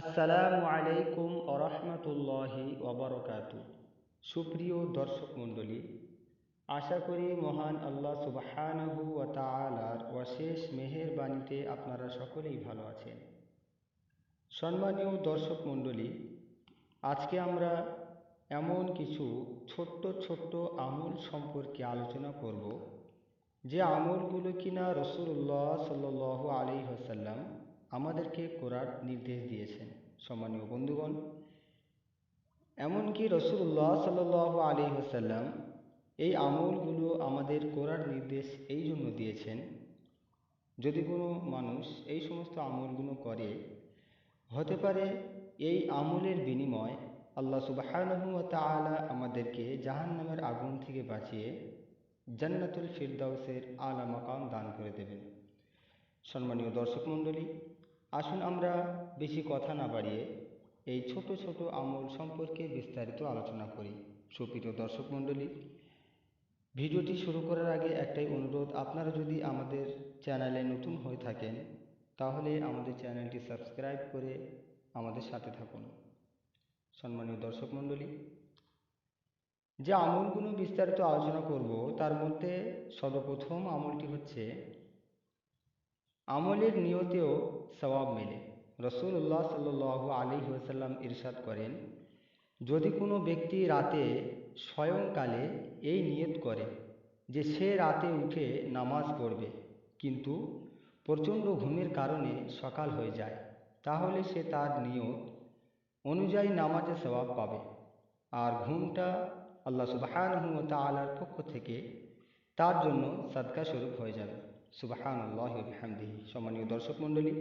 আসসালামু আলাইকুম আরহামতুল্লাহি ওবরকাত সুপ্রিয় দর্শক মণ্ডলী, আশা করি মহান আল্লাহ সুবাহানহু ও তালার অশেষ মেহের বাণীতে আপনারা সকলেই ভালো আছেন। সম্মানীয় দর্শক মণ্ডলী, আজকে আমরা এমন কিছু ছোট্ট ছোট্ট আমল সম্পর্কে আলোচনা করব। যে আমলগুলো কিনা রসুল্লাহ সাল আলী হাসাল্লাম আমাদেরকে করার নির্দেশ দিয়েছেন সম্মানীয় বন্ধুগণ। এমনকি রসুল্লাহ সাল আলী হাসাল্লাম এই আমলগুলো আমাদের করার নির্দেশ এই জন্য দিয়েছেন, যদি কোনো মানুষ এই সমস্ত আমলগুলো করে, হতে পারে এই আমলের বিনিময় আল্লাহ সুবাহ তালা আমাদেরকে জাহান নামের আগুন থেকে বাঁচিয়ে জান্নাতুল ফিরদাউসের আলা মাকাম দান করে দেবেন। সম্মানীয় দর্শক মণ্ডলী আসুন আমরা বেশি কথা না বাড়িয়ে এই ছোট ছোট আমল সম্পর্কে বিস্তারিত আলোচনা করি। সুপ্রিয় দর্শক মণ্ডলী, ভিডিওটি শুরু করার আগে একটাই অনুরোধ, আপনারা যদি আমাদের চ্যানেলে নতুন হয়ে থাকেন, তাহলে আমাদের চ্যানেলটি সাবস্ক্রাইব করে আমাদের সাথে থাকুন। সম্মানীয় দর্শক মণ্ডলী, যে আমলগুলো বিস্তারিত আলোচনা করব, তার মধ্যে সর্বপ্রথম আমলটি হচ্ছে আমলের নিয়তেও সবাব মেলে। রসুল্লাহ সাল আলী ওসাল্লাম ইরশাদ করেন, যদি কোনো ব্যক্তি রাতে স্বয়ংকালে এই নিয়ত করে যে সে রাতে উঠে নামাজ পড়বে, কিন্তু প্রচণ্ড ঘুমের কারণে সকাল হয়ে যায়, তাহলে সে তার নিয়ত অনুযায়ী নামাজে স্বভাব পাবে। আর ঘুমটা আল্লাহ সুবাহান তালার পক্ষ থেকে তার জন্য সদকা স্বরূপ হয়ে যাবে। সুবাহান সম্মানীয় দর্শক মণ্ডলী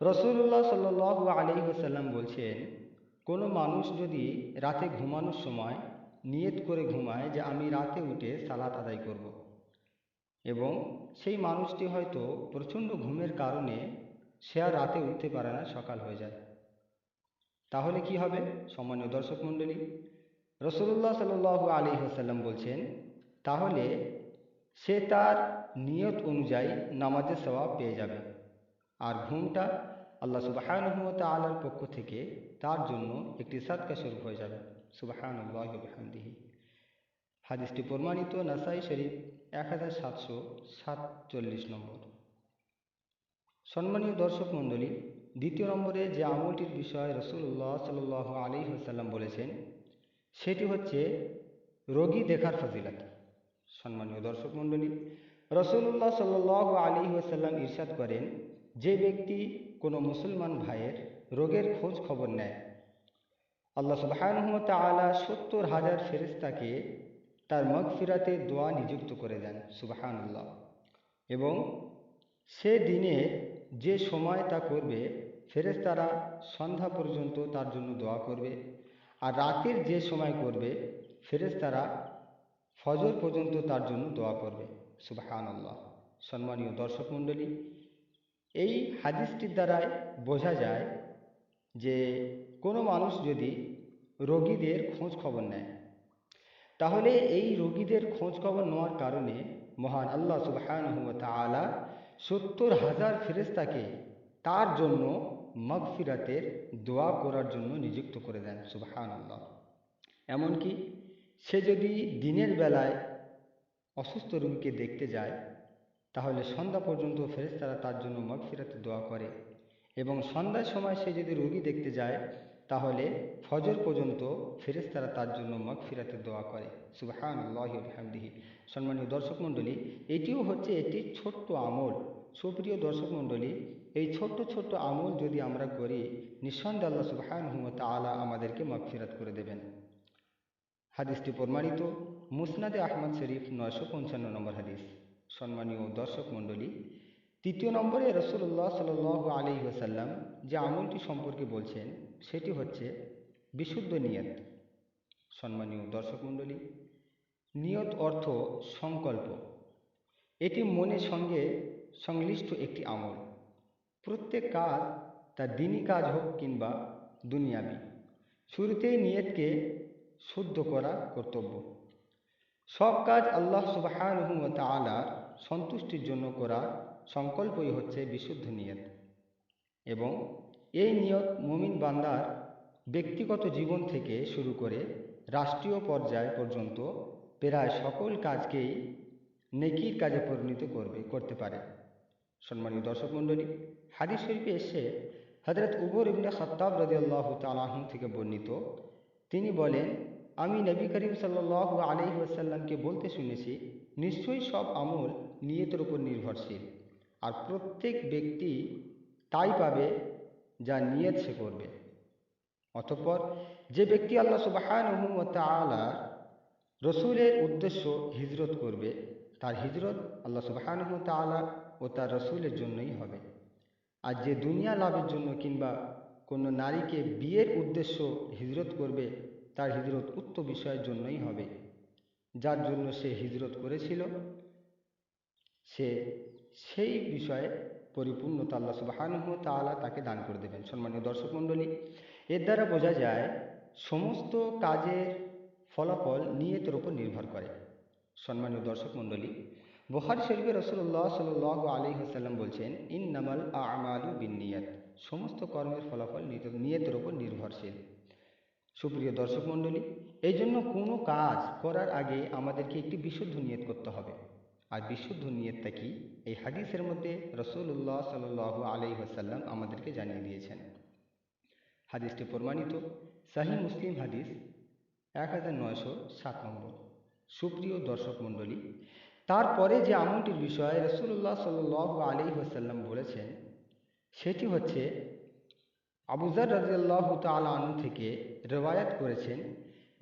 রসুল্লাহ সাল্লাহ আলি ওসাল্লাম বলছেন, কোনো মানুষ যদি রাতে ঘুমানোর সময় নিয়ত করে ঘুমায় যে আমি রাতে উঠে সালাত আদায় করব। এবং সেই মানুষটি হয়তো প্রচণ্ড ঘুমের কারণে সে আর রাতে উঠতে পারে না, সকাল হয়ে যায় তাহলে কি হবে সম্মানীয় দর্শক মণ্ডলী রসুল্লাহ সাল আলী হাসাল্লাম বলছেন, তাহলে সে তার নিয়ত অনুযায়ী নামাজের স্বভাব পেয়ে যাবে। আর ঘুমটা আল্লাহ সুবাহানুহমত আলার পক্ষ থেকে তার জন্য একটি সাদকা স্বরূপ হয়ে যাবে। সুবাহানুল্লাহামদিহি হাদিসটি প্রমাণিত নাসাই শরীফ এক হাজার সাতশো সাতচল্লিশ নম্বর। সম্মানীয় দর্শক মণ্ডলী, দ্বিতীয় নম্বরে যে আমলটির বিষয়ে রসুল্লাহ সাল আলী হাসাল্লাম বলেছেন, সেটি হচ্ছে রোগী দেখার ফজিলাত। সম্মানীয় দর্শক মণ্ডলী রসুল্লাহ সাল আলী ওসাল্লাম ইরশাদ করেন, যে ব্যক্তি কোনো মুসলমান ভাইয়ের রোগের খোঁজ খবর নেয়, আল্লাহ সুবাহানহমত আলা সত্তর হাজার ফেরিস্তাকে তার মগফিরাতে দোয়া নিযুক্ত করে দেন, সুবাহানুল্লাহ। এবং সে দিনে যে সময় তা করবে ফেরেস্তারা সন্ধ্যা পর্যন্ত তার জন্য দোয়া করবে, আর রাতের যে সময় করবে ফেরেস্তারা ফজর পর্যন্ত তার জন্য দোয়া করবে। সুবাহান আল্লাহ সম্মানীয় দর্শক মণ্ডলী, এই হাদিসটির দ্বারাই বোঝা যায় যে কোনো মানুষ যদি রোগীদের খোঁজ খবর নেয়, তাহলে এই রোগীদের খোঁজ খবর নেওয়ার কারণে মহান আল্লাহ সুবাহান আলা সত্তর হাজার ফেরেস্তাকে তার জন্য মগফিরাতের দোয়া করার জন্য নিযুক্ত করে দেন। সুবাহান আল্লাহ এমনকি সে যদি দিনের বেলায় অসুস্থ রোগীকে দেখতে যায়, তাহলে সন্ধ্যা পর্যন্ত ফেরেস্তারা তার জন্য মগফিরাতে দোয়া করে এবং সন্ধ্যার সময় সে যদি রোগী দেখতে যায়, তাহলে ফজর পর্যন্ত ফেরেস্তারা তার জন্য মগফিরাতে দোয়া করে। সুবাহান সম্মানীয় দর্শক মণ্ডলী, এটিও হচ্ছে একটি ছোট্ট আমল। সুপ্রিয় দর্শক মণ্ডলী, এই ছোট্ট ছোট্ট আমল যদি আমরা করি, নিঃসন্দেহ আল্লাহ সুবাহান আলা আমাদেরকে মগফিরাত করে দেবেন। হাদিসটি প্রমাণিত। মুসনাদে আহমদ শরীফ নয়শো পঞ্চান্ন নম্বর হাদিস। সম্মানীয় দর্শক মণ্ডলী, তৃতীয় নম্বরে রসুল্লাহ সাল আলী ওসাল্লাম যে আমলটি সম্পর্কে বলছেন, সেটি হচ্ছে বিশুদ্ধ নিয়ত। সম্মানীয় দর্শক মণ্ডলী, নিয়ত অর্থ সংকল্প। এটি মনের সঙ্গে সংশ্লিষ্ট একটি আমল। প্রত্যেক কাজ তা দিনই কাজ হোক কিংবা দুনিয়াবি। শুরুতেই নিয়তকে শুদ্ধ করা কর্তব্য। সব কাজ আল্লাহ সুবাহান তালার সন্তুষ্টির জন্য করা সংকল্পই হচ্ছে বিশুদ্ধ নিয়ত। এবং এই নিয়ত মুমিন বান্দার ব্যক্তিগত জীবন থেকে শুরু করে রাষ্ট্রীয় পর্যায় পর্যন্ত প্রায় সকল কাজকেই নেকির কাজে পরিণত করবে, করতে পারে। সম্মানীয় দর্শক মণ্ডলী, হাদিস শরীফে এসে হজরত উবর ইবনে খত্তাব রদিয়াল্লাহ তালাহ থেকে বর্ণিত, তিনি বলেন আমি নবী করিম সাল্লাহ আলহি ওয়াসাল্লামকে বলতে শুনেছি, নিশ্চয়ই সব আমল নিয়তের উপর নির্ভরশীল। আর প্রত্যেক ব্যক্তি তাই পাবে যা নিয়ত সে করবে। অতঃপর যে ব্যক্তি আল্লাহ সুবাহানহু তালা রসুলের উদ্দেশ্য হিজরত করবে, তার হিজরত আল্লাহ সুবাহানহু তালা ও তার রসুলের জন্যই হবে। আর যে দুনিয়া লাভের জন্য কিংবা কোনো নারীকে বিয়ের উদ্দেশ্য হিজরত করবে তার হিজরত উক্ত বিষয়ের জন্যই হবে। যার জন্য সে হিজরত করেছিল, সে সেই বিষয়ে পরিপূর্ণতা আল্লাহ সুবাহানুহ তালা তাকে দান করে দেবেন। সম্মানীয় দর্শক মণ্ডলী, এর দ্বারা বোঝা যায়, সমস্ত কাজের ফলাফল নিয়তের উপর নির্ভর করে। সম্মানীয় দর্শক মণ্ডলী বহারি শরীফের রসুল্লাহ সাল আলী হাসাল্লাম বলছেন ইন নামাল আমালু বিন নিয়ত। সমস্ত কর্মের ফলাফল নিয়তের উপর নির্ভরশীল। সুপ্রিয় দর্শক মণ্ডলী, এই জন্য কোনো কাজ করার আগে আমাদেরকে একটি বিশুদ্ধ নিয়ত করতে হবে। আর বিশুদ্ধ নিয়তটা কি? এই হাদিসের মধ্যে রসুল্লাহ সাল আলি হাসাল্লাম আমাদেরকে জানিয়ে দিয়েছেন। হাদিসটি প্রমাণিত। শাহী মুসলিম হাদিস এক হাজার নয়শো সাত নম্বর। সুপ্রিয় দর্শক মণ্ডলী, তারপরে যে আমলটির বিষয়ে রসুল্লাহ সাল আলী হাসাল্লাম বলেছেন, সেটি হচ্ছে আবুজার রাজিয়াল্লাহ তালু থেকে রেওয়ায়াত করেছেন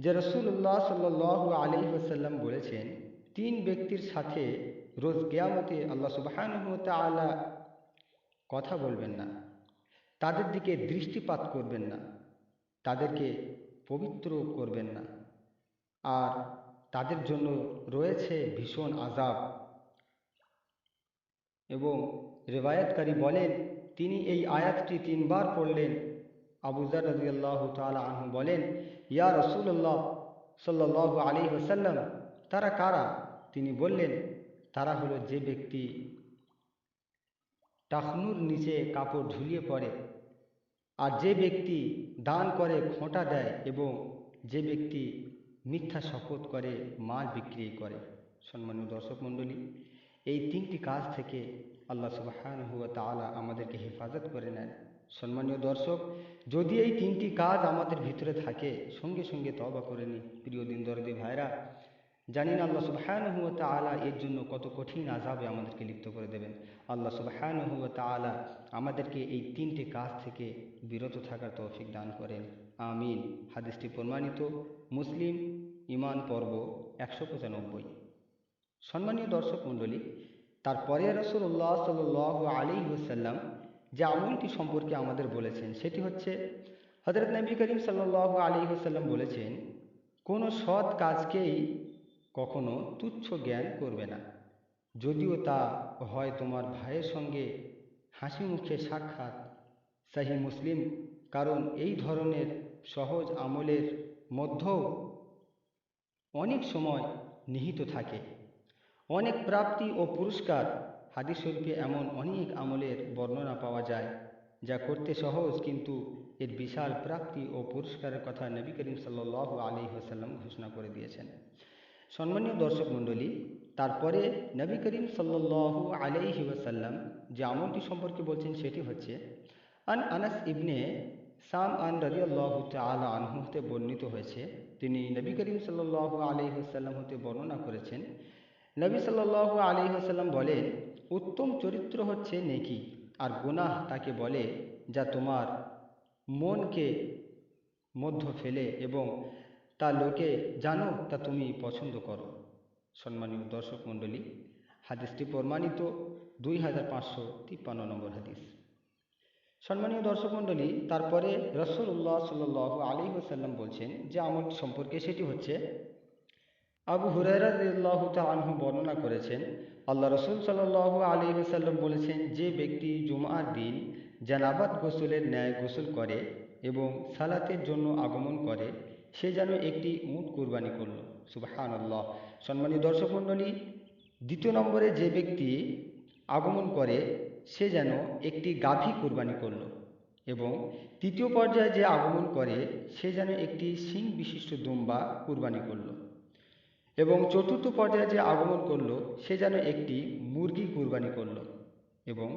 যে রসুল্লাহ সাল্লাহ আলী হাসাল্লাম বলেছেন, তিন ব্যক্তির সাথে রোজ কেয়ামতে আল্লাহ সুবাহান তালা কথা বলবেন না, তাদের দিকে দৃষ্টিপাত করবেন না, তাদেরকে পবিত্র করবেন না, আর তাদের জন্য রয়েছে ভীষণ আজাব এবং রেবায়াতকারী বলেন তিনি এই আয়াতটি তিনবার পড়লেন। আবুজার রাজিয়াল্লাহ তালা আহম বলেন, ইয়া রসুল্লাহ সাল্লাহ আলী হোসাল্লাম তারা কারা? তিনি বললেন, তারা হলো যে ব্যক্তি টাকনুর নিচে কাপড় ঝুলিয়ে পড়ে আর যে ব্যক্তি দান করে খোঁটা দেয় এবং যে ব্যক্তি মিথ্যা শপথ করে মাল বিক্রি করে। সম্মানীয় দর্শক মণ্ডলী, এই তিনটি কাজ থেকে আল্লাহ সুবাহান হুয়া তালা আমাদেরকে হেফাজত করে নেন। সম্মানীয় দর্শক, যদি এই তিনটি কাজ আমাদের ভিতরে থাকে, সঙ্গে সঙ্গে তবা করে নি প্রিয় দিন দরদি ভাইরা, জানি না আল্লাহ সুবাহান হুয়া তালা এর জন্য কত কঠিন আজাবে আমাদেরকে লিপ্ত করে দেবেন। আল্লাহ সুবাহান হুয়া তালা আমাদেরকে এই তিনটি কাজ থেকে বিরত থাকার তৌফিক দান করেন। আমিন। হাদিসটি প্রমাণিত, মুসলিম ইমান পর্ব একশো পঁচানব্বই। সম্মানীয় দর্শক মণ্ডলী তারপরে রসুল্লাহ সাল আলী হুসাল্লাম যে আমলটি সম্পর্কে আমাদের বলেছেন, সেটি হচ্ছে হজরত নবী করিম সাল্লাহ আলী হুসাল্লাম বলেছেন, কোনো সৎ কাজকেই কখনো তুচ্ছ জ্ঞান করবে না। যদিও তা হয় তোমার ভাইয়ের সঙ্গে হাসি মুখে সাক্ষাৎ, সাহি মুসলিম, কারণ এই ধরনের সহজ আমলের মধ্যেও অনেক সময় নিহিত থাকে। অনেক প্রাপ্তি ও পুরস্কার হাদিস শরীফে এমন অনেক আমলের বর্ণনা পাওয়া যায়, যা করতে সহজ কিন্তু এর বিশাল প্রাপ্তি ও পুরস্কারের কথা নবী করিম সাল্লাহ আলী হাসাল্লাম ঘোষণা করে দিয়েছেন। সম্মানীয় দর্শক মণ্ডলী, তারপরে নবী করিম সাল্লাহ আলাইহি ওয়াসাল্লাম যে আমলটি সম্পর্কে বলছেন সেটি হচ্ছে, আন আনাস ইবনে সাম আন রাজিয়াল্লাহ তালা আনহু হতে বর্ণিত হয়েছে, তিনি নবী করিম সাল্লাহ আলহি হাসাল্লাম হতে বর্ণনা করেছেন নবী সাল্লাহ আলী হাসাল্লাম বলেন, উত্তম চরিত্র হচ্ছে নেকি, আর গুনাহ তাকে বলে যা তোমার মনকে মধ্য ফেলে এবং তা লোকে জানো, তা তুমি পছন্দ করো। সম্মানীয় দর্শক মণ্ডলী, হাদিসটি প্রমাণিত দুই হাজার পাঁচশো তিপ্পান্ন নম্বর হাদিস। সম্মানীয় দর্শক মণ্ডলী, তারপরে রসুল্লাহ সাল আলী হোসাল্লাম বলছেন যে আমলটি সম্পর্কে সেটি হচ্ছে আবু হুরাইরাহ আনহু বর্ণনা করেছেন, আল্লাহ রসুল সাল্লাহ আলী হোসাল্লাম বলেছেন, যে ব্যক্তি জুমার দিন জানাবাদ গোসলের ন্যায় গোসল করে এবং সালাতের জন্য আগমন করে, সে যেন একটি উট কোরবানি করল। সুবাহান আল্লাহ সম্মানীয় দর্শক মণ্ডলী, দ্বিতীয় নম্বরে যে ব্যক্তি আগমন করে, সে যেন একটি গাভী কোরবানি করল এবং তৃতীয় পর্যায়ে যে আগমন করে, সে যেন একটি সিং বিশিষ্ট দুম্বা কুরবানি করল। এবং চতুর্থ পর্যায়ে যে আগমন করল, সে যেন একটি মুরগি কুরবানি করল এবং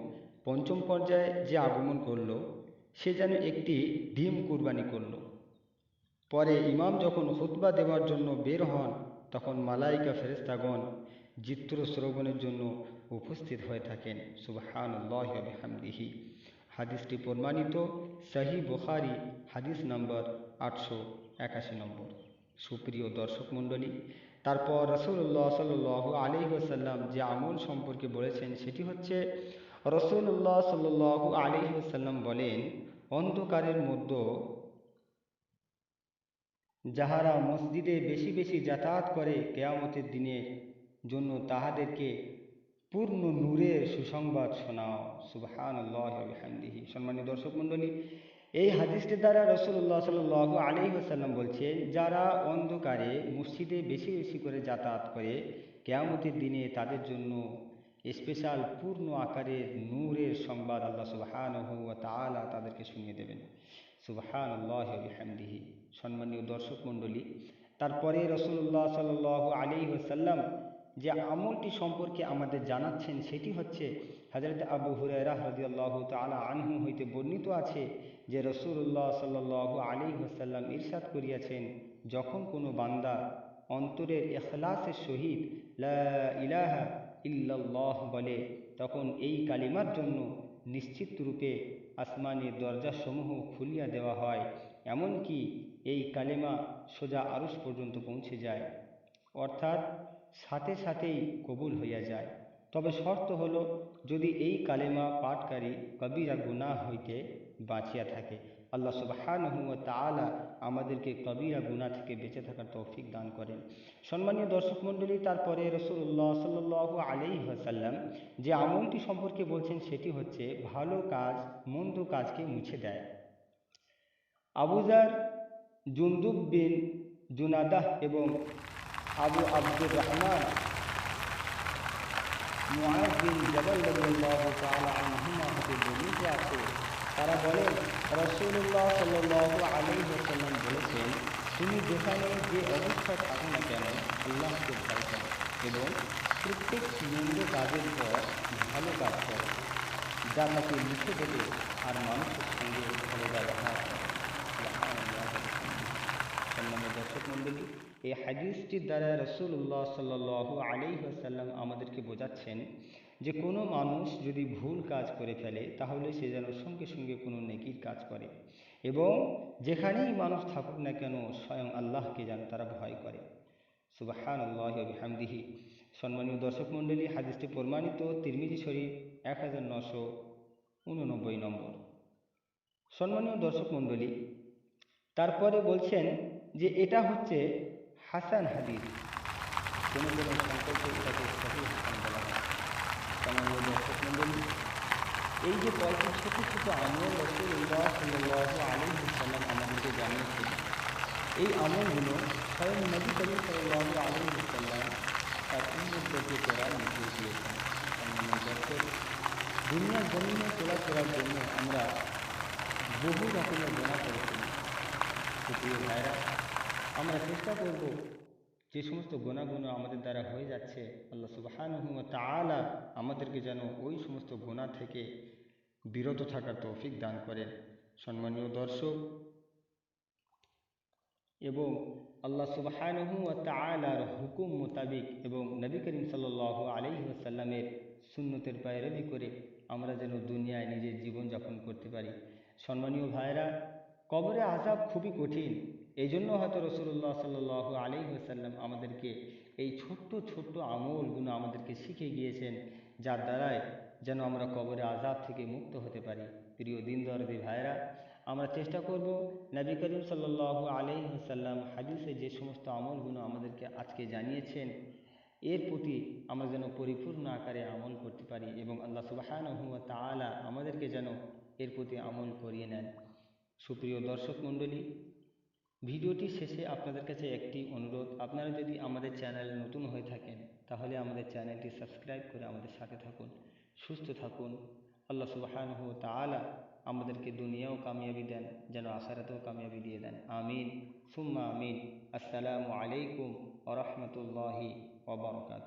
পঞ্চম পর্যায়ে যে আগমন করল, সে যেন একটি ডিম কুরবানি করল। পরে ইমাম যখন হুতবা দেওয়ার জন্য বের হন, তখন মালাইকা ফেরেস্তাগণ জিত্র শ্রবণের জন্য উপস্থিত হয়ে থাকেন। সুবহান হামদিহি হাদিসটি প্রমাণিত শাহি বুখারি, হাদিস নম্বর আটশো একাশি নম্বর। সুপ্রিয় দর্শক মণ্ডলী তারপর রসুল্লাহ সাল আলী যে আমল সম্পর্কে বলেছেন সেটি হচ্ছে রসুল্লাহ সাল আলী বলেন, অন্ধকারের মধ্যে যাহারা মসজিদে বেশি বেশি যাতায়াত করে কেয়ামতের দিনের জন্য তাহাদেরকে পূর্ণ নূরের সুসংবাদ শোনাও। আল্লাহামদিহি সম্মানীয় দর্শক মণ্ডলী এই হাদিসটির দ্বারা রসুল্লাহ সাল আলি আসাল্লাম বলছেন, যারা অন্ধকারে মসজিদে বেশি বেশি করে যাতায়াত করে, কেয়ামতের দিনে তাদের জন্য স্পেশাল পূর্ণ আকারের নূরের সংবাদ আল্লাহ সুবাহান তালা তাদেরকে শুনিয়ে দেবেন। সুবাহান আল্লাহ হামদিহি সম্মানীয় দর্শক মণ্ডলী, তারপরে রসুল্লাহ সাল আলী ওসাল্লাম যে আমলটি সম্পর্কে আমাদের জানাচ্ছেন, সেটি হচ্ছে হজরত আবু হুরাইরা হরদিয়াল্লাহ তালা আনহু হইতে বর্ণিত আছে যে রসুল্লাহ সাল্লাহ আলী ওসাল্লাম ইরশাদ করিয়াছেন, যখন কোনো বান্দা অন্তরের এখলাসের সহিত ইলাহা ইল্লাল্লাহ বলে, তখন এই কালিমার জন্য নিশ্চিত রূপে আসমানের দরজাসমূহ খুলিয়া দেওয়া হয়, এমনকি এই কালেমা সোজা আরস পর্যন্ত পৌঁছে যায়। অর্থাৎ সাথে সাথেই কবুল হইয়া যায়। তবে শর্ত হল, যদি এই কালেমা পাঠকারী কবিরা গুনাহ হইতে বাঁচিয়া থাকে, আল্লাহ সুবাহানহু তালা আমাদেরকে কবিরা গুনা থেকে বেঁচে থাকার তৌফিক দান করেন। সম্মানীয় দর্শক মণ্ডলী, তারপরে রসুল্লাহ সাল্লাহ আলি হাসাল্লাম যে আমলটি সম্পর্কে বলছেন, সেটি হচ্ছে ভালো কাজ, মন্দ কাজকে মুছে দেয়। আবুজার জুন্দুব বিন জুনাদাহ এবং আবু আব্দুর রহমান মুআজ বিন জবল রাদিয়াল্লাহু তাআলা আনহুমা হতে আছে। তারা বলেন, রাসূলুল্লাহ সাল্লাল্লাহু আলাইহি ওয়াসাল্লাম বলেছেন, তুমি যেখানে যে অবস্থা থাকো না কেন, আল্লাহকে ভয় করো এবং প্রত্যেক মন্দ কাজের পর ভালো কাজ করো। যা তাকে লিখে দেবে আর মানুষের সঙ্গে ভালো ব্যবহার করে সম্মানীয় দর্শক মণ্ডলী এই হাদিসটির দ্বারা রসুল্লাহ সাল্লাহ আলিহাসাল্লাম আমাদেরকে বোঝাচ্ছেন যে কোনো মানুষ যদি ভুল কাজ করে ফেলে, তাহলে সে যেন সঙ্গে সঙ্গে কোনো নেকির কাজ করে এবং যেখানেই মানুষ থাকুক না কেন, স্বয়ং আল্লাহকে যেন তারা ভয় করে। সুবাহান আল্লাহ হামদিহি সম্মানীয় দর্শক মণ্ডলী, হাদিসটি প্রমাণিত তিরমিজি শরীফ এক হাজার নশো উননব্বই নম্বর। সম্মানীয় দর্শক মণ্ডলী, তারপরে বলছেন যে এটা হচ্ছে হাসান হাদিস কোনো কোনো সংকল্প এটাকে সহি হাসান বলা হয় সম্মানীয় দর্শক মণ্ডলী এই যে কয়েকটি ছোট ছোট আমল রসুল্লাহ সাল্লাহ আলী সাল্লাম আমাদেরকে জানিয়েছেন এই আমলগুলো স্বয়ং নবী করিম সাল্লাহ আলী সাল্লাম তার উন্নতকে করার নির্দেশ দিয়েছেন সম্মানীয় দর্শক দুনিয়ার জমিনে চলাফেরার জন্য আমরা বহু রকমের গোনা করেছি সুপ্রিয় ভাইরা আমরা চেষ্টা করব যে সমস্ত গোনাগুলো আমাদের দ্বারা হয়ে যাচ্ছে, আল্লাহ সুবাহান তালা আমাদেরকে যেন ওই সমস্ত গোনা থেকে বিরত থাকার তৌফিক দান করেন। সম্মানীয় দর্শক, এবং আল্লাহ সুবাহানহু তালার হুকুম মোতাবিক এবং নবী করিম সাল আলহিহাসাল্লামের সুন্নতের পায়রবি করে আমরা যেন দুনিয়ায় নিজের জীবনযাপন করতে পারি। সম্মানীয় ভাইরা, কবরে আজাব খুবই কঠিন। এই জন্য হয়তো রসুল্লাহ সাল্লাহ আলী সাল্লাম আমাদেরকে এই ছোট্ট ছোট্ট আমলগুলো আমাদেরকে শিখে গিয়েছেন, যার দ্বারায় যেন আমরা কবরে আজাদ থেকে মুক্ত হতে পারি। প্রিয় দিন দরদি ভাইরা আমরা চেষ্টা করব নবী করিম সাল্লাহ আলী সাল্লাম হাদিসে যে সমস্ত আমলগুলো আমাদেরকে আজকে জানিয়েছেন, এর প্রতি আমরা যেন পরিপূর্ণ আকারে আমল করতে পারি এবং আল্লাহ সুবাহান তালা আমাদেরকে যেন এর প্রতি আমল করিয়ে নেন। সুপ্রিয় দর্শক মণ্ডলী ভিডিওটি শেষে আপনাদের কাছে একটি অনুরোধ। আপনারা যদি আমাদের চ্যানেলে নতুন হয়ে থাকেন, তাহলে আমাদের চ্যানেলটি সাবস্ক্রাইব করে আমাদের সাথে থাকুন। সুস্থ থাকুন। আল্লাহ সুবাহানহ তালা আমাদেরকে দুনিয়াও কামিয়াবি দেন, যেন আশারাতেও কামিয়াবি দিয়ে দেন। আমিন। সুম্মা আমিন। আসসালামু আলাইকুম ওরহমতুল্লাহি ওবরকাত